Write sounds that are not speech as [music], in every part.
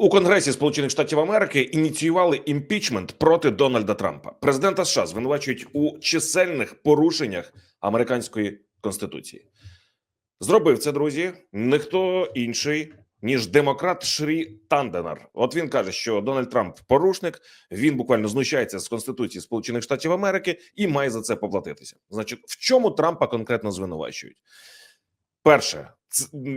У Конгресі Сполучених Штатів Америки ініціювали імпічмент проти Дональда Трампа. Президента США звинувачують у чисельних порушеннях американської конституції. Зробив це, друзі, ніхто інший ніж демократ Шрі Танденар. От він каже, що Дональд Трамп порушник. Він буквально знущається з конституції Сполучених Штатів Америки і має за це поплатитися. Значить, в чому Трампа конкретно звинувачують? Перше,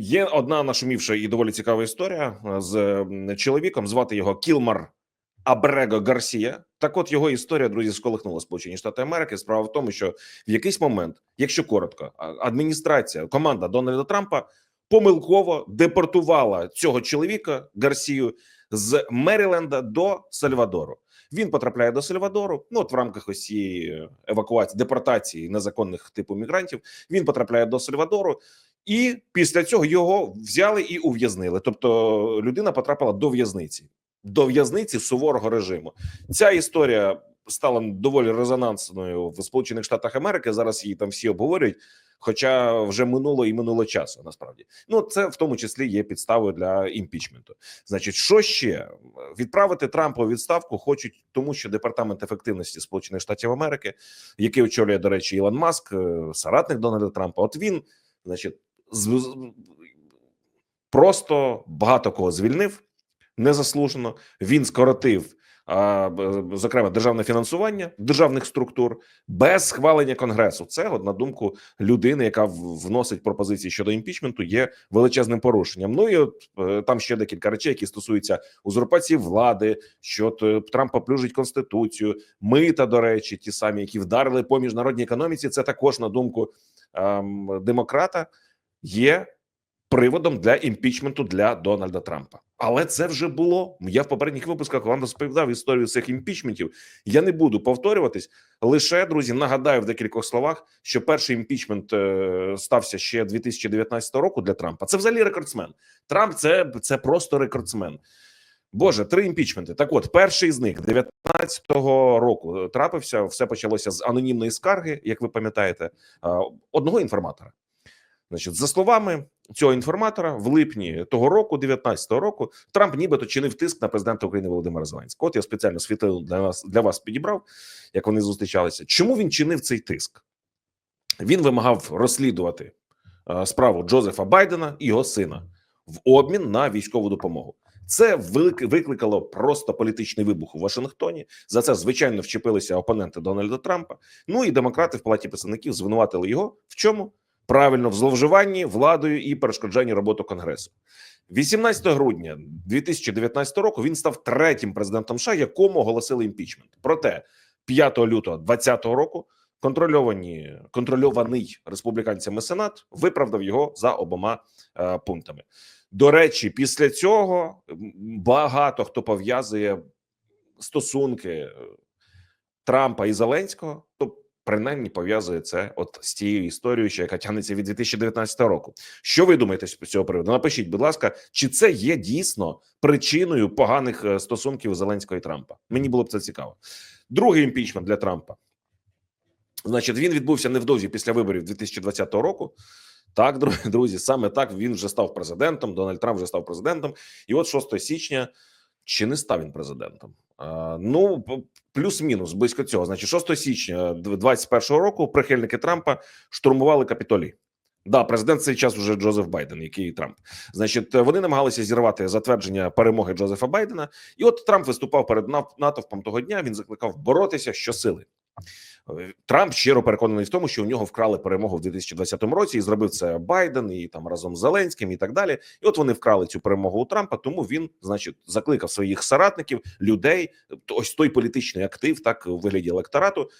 є одна нашумівша і доволі цікава історія е, з чоловіком. Звати його Кілмар Абрего Гарсія. Так, от його історія, друзі, сколихнула Сполучені Штати Америки. Справа в тому, що в якийсь момент, якщо коротко, адміністрація, команда Дональда Трампа помилково депортувала цього чоловіка Гарсію з Меріленда до Сальвадору. Він потрапляє до Сальвадору. Ну от в рамках ось цієї евакуації, депортації незаконних типу мігрантів. Він потрапляє до Сальвадору, і після цього його взяли і ув'язнили. Тобто людина потрапила до в'язниці, до в'язниці суворого режиму. Ця історія стала доволі резонансною в Сполучених Штатах Америки. Зараз її там всі обговорюють. Хоча вже минуло і минуло часу, насправді ну це в тому числі є підставою для імпічменту. Значить, що ще відправити Трампа у відставку хочуть, тому що департамент ефективності Сполучених Штатів Америки, який очолює, до речі, Ілон Маск, е, соратник Дональда Трампа. От він, значить, просто багато кого звільнив незаслужено. Він скоротив. Зокрема, державне фінансування державних структур без схвалення конгресу. Це на думку людини, яка вносить пропозиції щодо імпічменту, є величезним порушенням. Ну і от е, там ще декілька речей, які стосуються узурпації влади, що т- Трамп поплюжить конституцію, мита, до речі, ті самі, які вдарили по міжнародній економіці. Це також на думку ем, демократа є приводом для імпічменту для Дональда Трампа. Але це вже було. Я в попередніх випусках вам розповідав історію цих імпічментів. Я не буду повторюватись. Лише друзі, нагадаю в декількох словах, що перший імпічмент е, стався ще 2019 року для Трампа. Це взагалі рекордсмен. Трамп це, це просто рекордсмен. Боже, три імпічменти. Так, от перший з них 19-го року трапився. Все почалося з анонімної скарги, як ви пам'ятаєте, е, одного інформатора. Значить, за словами цього інформатора, в липні того року, 19-го року, Трамп нібито чинив тиск на президента України Володимира Зеленського. От я спеціально світлину для вас для вас підібрав, як вони зустрічалися. Чому він чинив цей тиск? Він вимагав розслідувати е, справу Джозефа Байдена і його сина в обмін на військову допомогу. Це викликало просто політичний вибух у Вашингтоні. За це звичайно вчепилися опоненти Дональда Трампа. Ну і демократи в палаті представників звинуватили його в чому? Правильно, в зловживанні владою і перешкоджанні роботи Конгресу. 18 грудня 2019 року він став третім президентом США, якому оголосили імпічмент. Проте 5 лютого 2020 року контрольовані контрольований республіканцями Сенат виправдав його за обома е, пунктами. До речі, після цього багато хто пов'язує стосунки е, Трампа і Зеленського, то принаймні пов'язує це от з тією історією, що яка тягнеться від 2019 року. Що ви думаєте з цього приводу? Напишіть, будь ласка, чи це є дійсно причиною поганих е, стосунків Зеленського і Трампа? Мені було б це цікаво. Другий імпічмент для Трампа. Значить, він відбувся невдовзі після виборів 2020 року. Так, дру- [laughs] друзі, саме так він вже став президентом. Дональд Трамп вже став президентом. І от 6 січня чи не став він президентом? А, ну плюс-мінус близько цього. Значить, 6 січня 2021 року прихильники Трампа штурмували Капітолій. Да, президент цей час вже Джозеф Байден, який Трамп. Значить, вони намагалися зірвати затвердження перемоги Джозефа Байдена. І от Трамп виступав перед натовпом того дня. Він закликав боротися щосили. Трамп щиро переконаний в тому, що у нього вкрали перемогу в 2020 році, і зробив це Байден і там разом з Зеленським, і так далі. І от вони вкрали цю перемогу у Трампа. Тому він, значить, закликав своїх соратників, людей, ось той політичний актив, так у вигляді електорату,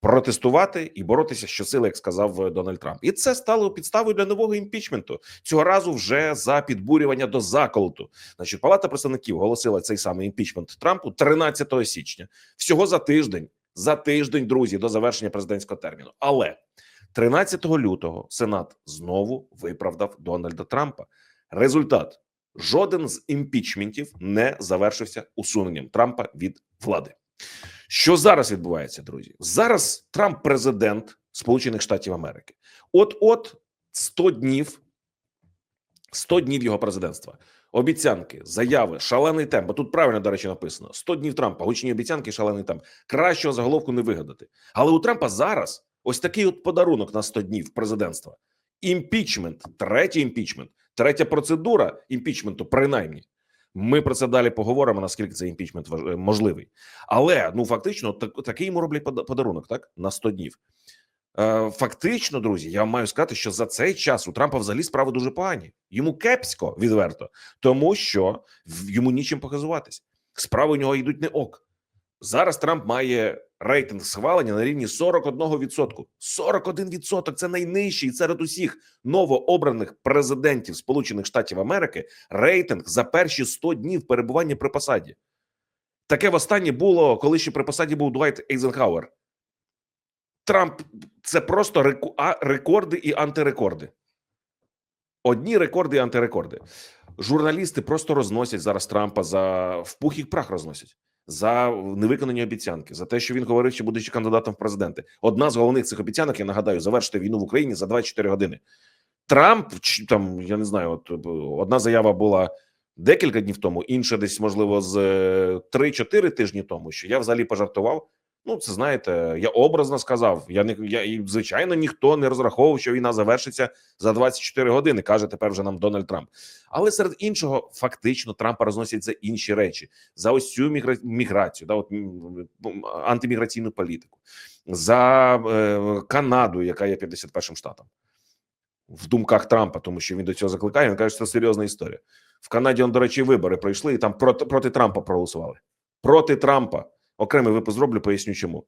протестувати і боротися щосили, як сказав е, Дональд Трамп. І це стало підставою для нового імпічменту. Цього разу вже за підбурювання до заколоту. Значить, Палата представників оголосила цей самий імпічмент Трампу 13 січня. Всього за тиждень. За тиждень, друзі, до завершення президентського терміну. Але 13 лютого Сенат знову виправдав Дональда Трампа. Результат: жоден з імпічментів не завершився усуненням Трампа від влади. Що зараз відбувається, друзі? Зараз Трамп президент Сполучених Штатів Америки. От, от 100 днів, 100 днів його президентства. Обіцянки, заяви, шалений темп. Тут правильно, до речі, написано: 100 днів Трампа, гучні обіцянки, шалений темп. Кращого заголовку не вигадати. Але у Трампа зараз ось такий от подарунок на 100 днів президентства: імпічмент, третій імпічмент, третя процедура імпічменту, принаймні. Ми про це далі поговоримо. Наскільки цей імпічмент е, можливий, але ну фактично, так, такий йому роблять пода- подарунок, так на 100 днів. Е, Фактично, друзі, я вам маю сказати, що за цей час у Трампа взагалі справи дуже погані. Йому кепсько відверто, тому що йому нічим показуватись. Справи у нього йдуть не ок. Зараз Трамп має рейтинг схвалення на рівні 41%. 41% – це найнижчий серед усіх новообраних президентів Сполучених Штатів Америки. Рейтинг за перші 100 днів перебування при посаді. Таке востаннє було, коли ще при посаді був Дуайт Ейзенхауер. Трамп це просто реку- рекорди і антирекорди. Одні рекорди і антирекорди. Журналісти просто розносять зараз Трампа за в пух і прах розносять за невиконані обіцянки, за те, що він говорив, що будучи кандидатом в президенти. Одна з головних цих обіцянок, я нагадаю, завершити війну в Україні за 24 години. Трамп там я не знаю, от е, одна заява була декілька днів тому, інша десь можливо з е, 3-4 тижні тому. Що я взагалі пожартував. Ну, це знаєте, я образно сказав. Я не я і звичайно ніхто не розраховував, що війна завершиться за 24 години. каже тепер вже нам Дональд Трамп. Але серед іншого, фактично, Трампа розносять за інші речі, за ось цю мігра... міграцію, да, от м, антиміграційну політику, за е, Канаду, яка є 51-м штатом. В думках Трампа, тому що він до цього закликає. Він каже, що це серйозна історія. В Канаді, он, до речі, вибори пройшли і там проти, проти Трампа проголосували. Проти Трампа. Окремий випуск зроблю, поясню чому.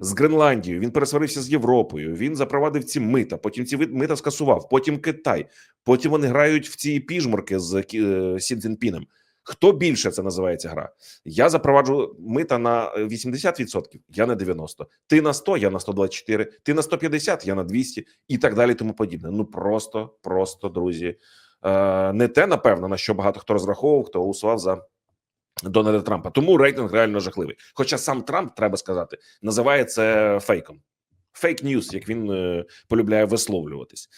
З Гренландією він пересварився з Європою. Він запровадив ці мита. Потім ці мита скасував. Потім Китай. Потім вони грають в ці піжмурки з е, Сі Цзіньпіном. Хто більше це називається гра? Я запроваджу мита на е, 80%, я на 90%. Ти на 100, я на 124, ти на 150, я на 200 і так далі. Тому подібне. Ну просто, просто, друзі, е, не те, напевно, на що багато хто розраховував, хто голосував за Дональда Трампа. Тому рейтинг реально жахливий. Хоча сам Трамп, треба сказати, називає це фейком. Фейк ньюс, як він е, полюбляє висловлюватись.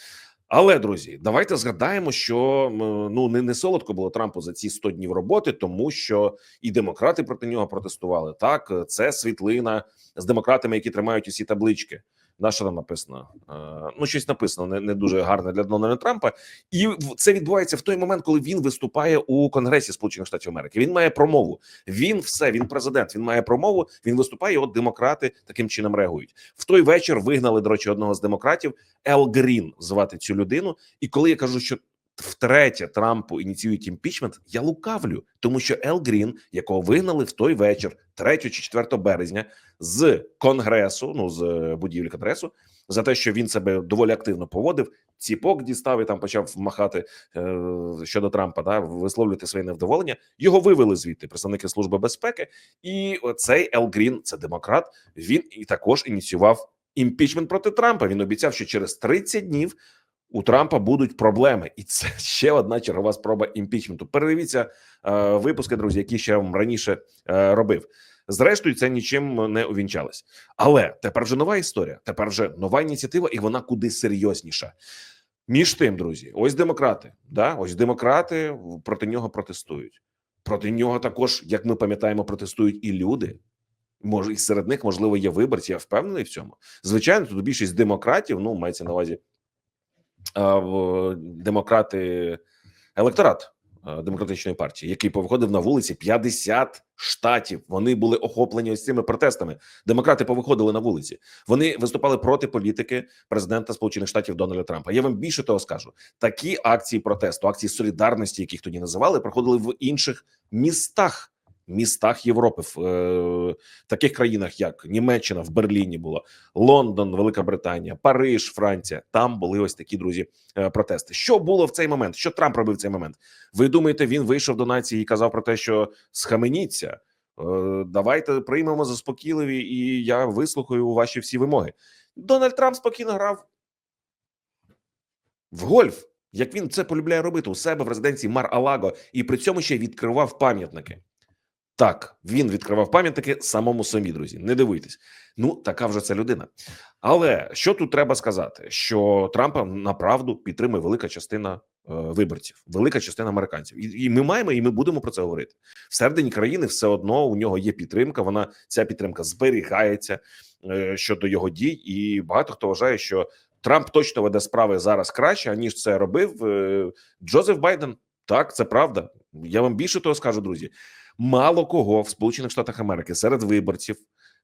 Але друзі, давайте згадаємо, що ну не, не солодко було Трампу за ці 100 днів роботи, тому що і демократи проти нього протестували. Так, це світлина з демократами, які тримають усі таблички. На що там написано? Е, ну, щось написано не, не дуже гарне для Дональда Трампа, і це відбувається в той момент, коли він виступає у Конгресі Сполучених Штатів Америки. Він має промову. Він все, він президент. Він має промову. Він виступає. От демократи таким чином реагують. В той вечір вигнали, до речі, одного з демократів Ел Грін звати цю людину. І коли я кажу, що втретє Трампу ініціюють імпічмент, я лукавлю, тому що Ел Грін, якого вигнали в той вечір, 3 чи 4 березня, з конгресу, ну з е, будівлі конгресу, за те, що він себе доволі активно поводив. Ціпок дістав і там почав махати е, щодо Трампа, да, висловлювати своє невдоволення. Його вивели звідти представники служби безпеки, і цей Ел Грін, це демократ. Він і також ініціював імпічмент проти Трампа. Він обіцяв, що через 30 днів у Трампа будуть проблеми, і це [laughs] ще одна чергова спроба імпічменту. Передивіться е, випуски, друзі, які ще вам раніше е, робив. Зрештою, це нічим не увінчалось. Але тепер вже нова історія. Тепер вже нова ініціатива, і вона куди серйозніша. Між тим, друзі, ось демократи. Да, ось демократи проти нього протестують. Проти нього також, як ми пам'ятаємо, протестують і люди. Може, і серед них можливо є виборці. Я впевнений в цьому. Звичайно, тут більшість демократів. Ну мається на увазі демократи, електорат демократичної партії, який повиходив на вулиці 50 штатів. Вони були охоплені ось цими протестами. Демократи повиходили на вулиці. Вони виступали проти політики президента Сполучених Штатів Дональда Трампа. Я вам більше того скажу: такі акції протесту, акції солідарності, яких тоді називали, проходили в інших містах. Містах Європи, в е, таких країнах, як Німеччина, в Берліні було Лондон, Велика Британія, Париж, Франція. Там були ось такі друзі е, протести. Що було в цей момент? Що Трамп робив в цей момент? Ви думаєте, він вийшов до нації і казав про те, що схаменіться? Е, давайте приймемо заспокійливі, і я вислухаю ваші всі вимоги. Дональд Трамп спокійно грав в гольф, як він це полюбляє робити у себе в резиденції Мар Алаго, і при цьому ще відкривав пам'ятники. Так, він відкривав пам'ятники самому собі, друзі. Не дивуйтесь. Ну, така вже це людина. Але що тут треба сказати? Що Трампа направду підтримує велика частина виборців, велика частина американців, і, і ми маємо, і ми будемо про це говорити. Всередині країни все одно у нього є підтримка. Вона ця підтримка зберігається е, щодо його дій, і багато хто вважає, що Трамп точно веде справи зараз краще, ніж це робив е, Джозеф Байден. Так, це правда. Я вам більше того скажу, друзі. Мало кого в Сполучених Штатах Америки серед виборців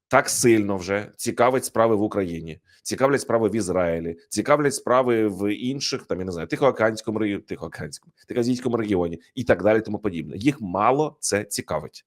так сильно вже цікавить справи в Україні, цікавлять справи в Ізраїлі, цікавлять справи в інших там я не знаю, тихоокеанському регіоні, тихоокеанському, тихоазійському регіоні і так далі. Тому подібне. Їх мало це цікавить.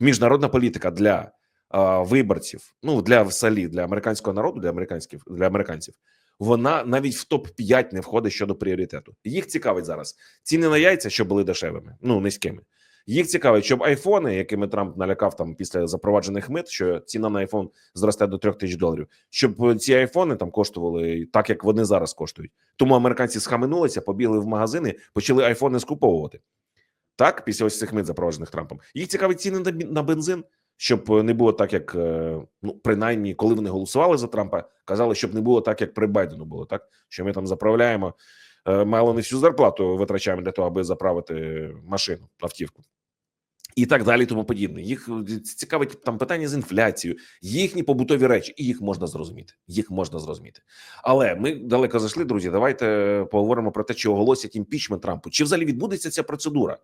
Міжнародна політика для а, виборців, ну для взагалі для американського народу, для американських для американців. Вона навіть в топ 5 не входить щодо пріоритету. Їх цікавить зараз ціни на яйця, що були дешевими, ну низькими. Їх цікавить, щоб айфони, якими Трамп налякав там після запроваджених мит, що ціна на айфон зросте до трьох тисяч доларів, щоб ці айфони там коштували так, як вони зараз коштують. Тому американці схаменулися, побігли в магазини, почали айфони скуповувати. Так, після ось цих мит запроваджених Трампом. Їх цікавить ціни на бензин, щоб не було так, як е, ну принаймні, коли вони голосували за Трампа, казали, щоб не було так, як при Байдену було так, що ми там заправляємо. е, Мало не всю зарплату витрачаємо для того, аби заправити машину, автівку і так далі, тому подібне. Їх е, цікавить там питання з інфляцією, їхні побутові речі, і їх можна зрозуміти. Їх можна зрозуміти. Але ми далеко зайшли, друзі. Давайте поговоримо про те, чи оголосять імпічмент Трампу. Чи взагалі відбудеться ця процедура?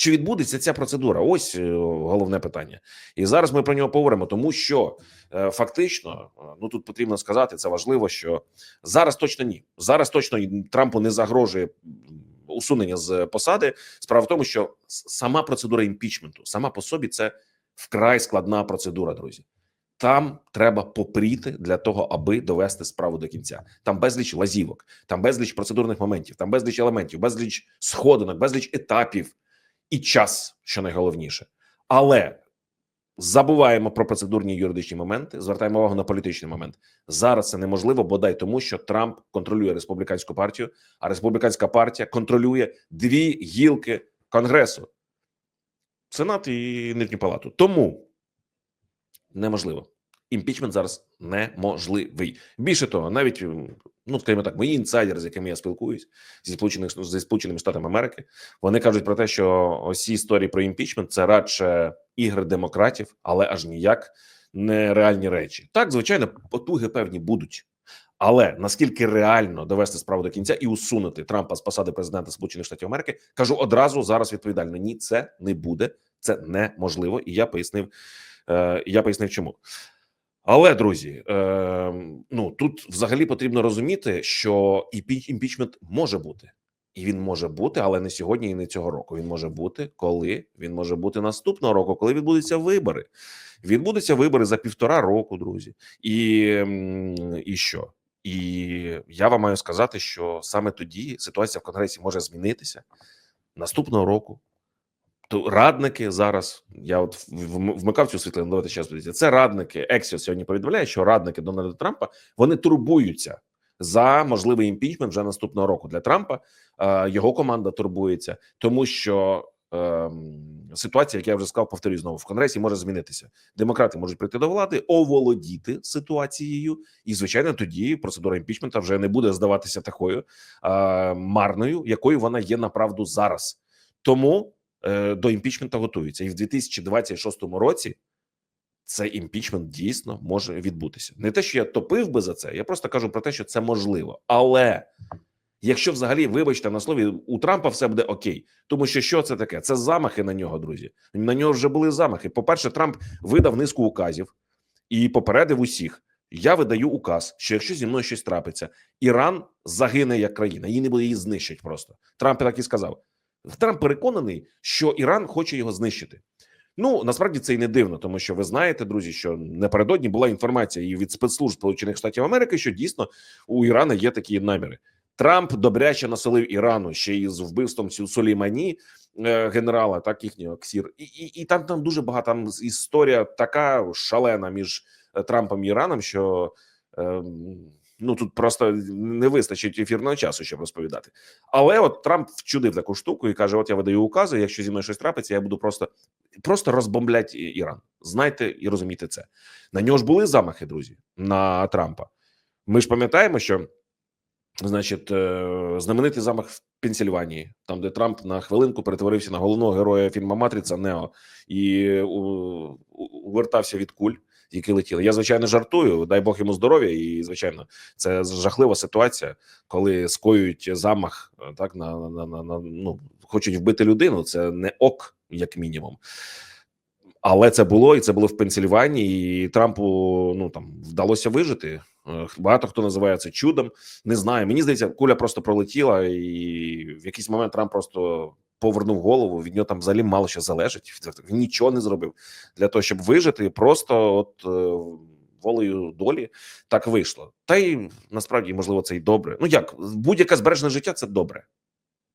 Чи відбудеться ця процедура? Ось е, головне питання, і зараз ми про нього поговоримо, тому що е, фактично, е, ну тут потрібно сказати, це важливо, що зараз точно ні. Зараз точно Трампу не загрожує усунення з посади. Справа в тому, що сама процедура імпічменту, сама по собі, це вкрай складна процедура, друзі. Там треба попріти для того, аби довести справу до кінця. Там безліч лазівок, там безліч процедурних моментів, там безліч елементів, безліч сходинок, безліч етапів і час, що найголовніше. Але забуваємо про процедурні юридичні моменти, звертаємо увагу на політичний момент. Зараз це неможливо, бодай тому, що Трамп контролює республіканську партію, а республіканська партія контролює дві гілки конгресу: Сенат і Нижню палату. Тому неможливо. Імпічмент зараз неможливий. Більше того, навіть ну скажімо так, мої інсайдери, з якими я спілкуюсь зі сполучених зі сполученими штатами Америки, вони кажуть про те, що ці історії про імпічмент це радше ігри демократів, але аж ніяк не реальні речі. Так, звичайно, потуги певні будуть. Але наскільки реально довести справу до кінця і усунути Трампа з посади президента Сполучених Штатів Америки, кажу одразу зараз відповідально: ні, це не буде, це неможливо. І я пояснив. Е, я пояснив, чому. Але друзі, е, ну тут взагалі потрібно розуміти, що імпічмент може бути, і він може бути, але не сьогодні і не цього року. Він може бути коли він може бути наступного року, коли відбудуться вибори. Відбудуться вибори за півтора року, друзі, і, і що? І я вам маю сказати, що саме тоді ситуація в конгресі може змінитися наступного року то радники зараз. Я от вмикав цю світлину. Давайте час подивіться. Це радники. Ексіо сьогодні повідомляє, що радники Дональда Трампа вони турбуються за можливий імпічмент вже наступного року для Трампа. Його команда турбується, тому що. Ем, ситуація, як я вже сказав, повторюю знову в конгресі може змінитися. Демократи можуть прийти до влади, оволодіти ситуацією, і звичайно, тоді процедура імпічмента вже не буде здаватися такою а, марною, якою вона є направду зараз. Тому Е, до імпічмента готуються, і в 2026 році цей імпічмент дійсно може відбутися. Не те, що я топив би за це, я просто кажу про те, що це можливо. Але якщо взагалі, вибачте, на слові у Трампа все буде окей, тому що що це таке? Це замахи на нього, друзі. На нього вже були замахи. По перше, Трамп видав низку указів і попередив усіх. Я видаю указ, що якщо зі мною щось трапиться, Іран загине як країна, її не буде її знищить. Просто Трамп так і сказав. Трамп переконаний, що Іран хоче його знищити. Ну насправді це і не дивно, тому що ви знаєте, друзі, що напередодні була інформація і від спецслужб Сполучених Штатів Америки, що дійсно у Ірана є такі наміри. Трамп добряче населив Ірану ще із вбивством Сулеймані, е, генерала, так їхнього ксір, і і, і там там дуже багато там історія така шалена між е, Трампом і Іраном, що. Е, Ну тут просто не вистачить ефірного часу, щоб розповідати. Але от Трамп вчудив таку штуку і каже: От я видаю укази. Якщо зі мною щось трапиться, я буду просто просто розбомблять Іран. Знайте і розумійте це. На нього ж були замахи, друзі, на Трампа. Ми ж пам'ятаємо, що Значить, е, знаменитий замах в Пенсільванії, там, де Трамп на хвилинку перетворився на головного героя фільму Матриця Нео і у- увертався від куль, які летіли. Я звичайно жартую. Дай Бог йому здоров'я, і звичайно, це жахлива ситуація, коли скоюють замах е, так на, на, на, на ну хочуть вбити людину. Це не ок, як мінімум. Але це було і це було в Пенсільванії, і Трампу ну там вдалося вижити. Е, Багато хто називає це чудом. Не знаю. Мені здається, куля просто пролетіла, і в якийсь момент Трамп просто повернув голову. Від нього там взагалі мало що залежить. [laughs] Він нічого не зробив для того, щоб вижити. Просто от е, волею долі так вийшло. Та й насправді, можливо, це і добре. Ну як будь-яке збережене життя це добре.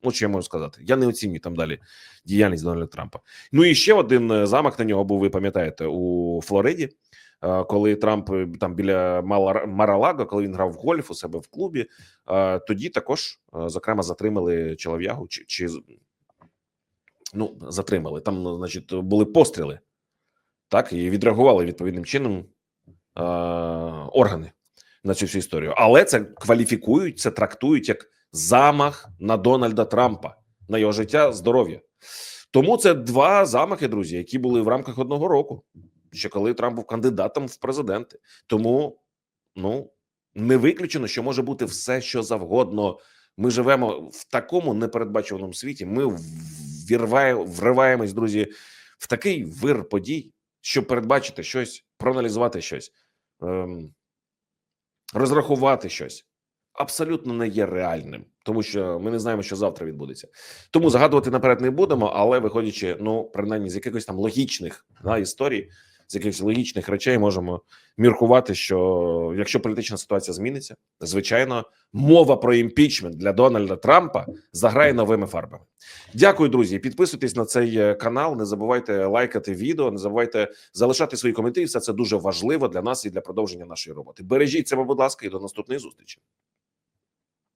От що я можу сказати. Я не оцінюю там далі діяльність Дональда Трампа. Ну і ще один е, замах на нього був. Ви пам'ятаєте у Флориді, е, коли Трамп там біля Маралаго, коли він грав в гольф у себе в клубі. Тоді також зокрема затримали чолов'ягу, чи, чи ну затримали. Там, ну, значить, були постріли, так і відреагували відповідним чином е, органи на цю всю історію. Але це кваліфікують, це трактують як замах на Дональда Трампа, на його життя, здоров'я. Тому це два замахи, друзі, які були в рамках одного року, ще коли Трамп був кандидатом в президенти. Тому ну не виключено, що може бути все, що завгодно. Ми живемо в такому непередбачуваному світі. Ми вірває, вриваємось, друзі, в такий вир подій, щоб передбачити щось, проаналізувати щось, ем, розрахувати щось. Абсолютно не є реальним, тому що ми не знаємо, що завтра відбудеться. Тому загадувати наперед не будемо, але виходячи, ну принаймні з якихось там логічних да, історій, з якихось логічних речей, можемо міркувати, що якщо політична ситуація зміниться, звичайно, мова про імпічмент для Дональда Трампа заграє новими фарбами. Дякую, друзі. Підписуйтесь на цей е, канал. Не забувайте лайкати відео, не забувайте залишати свої коментарі. Все це дуже важливо для нас і для продовження нашої роботи. Бережіть себе, будь ласка, і до наступної зустрічі.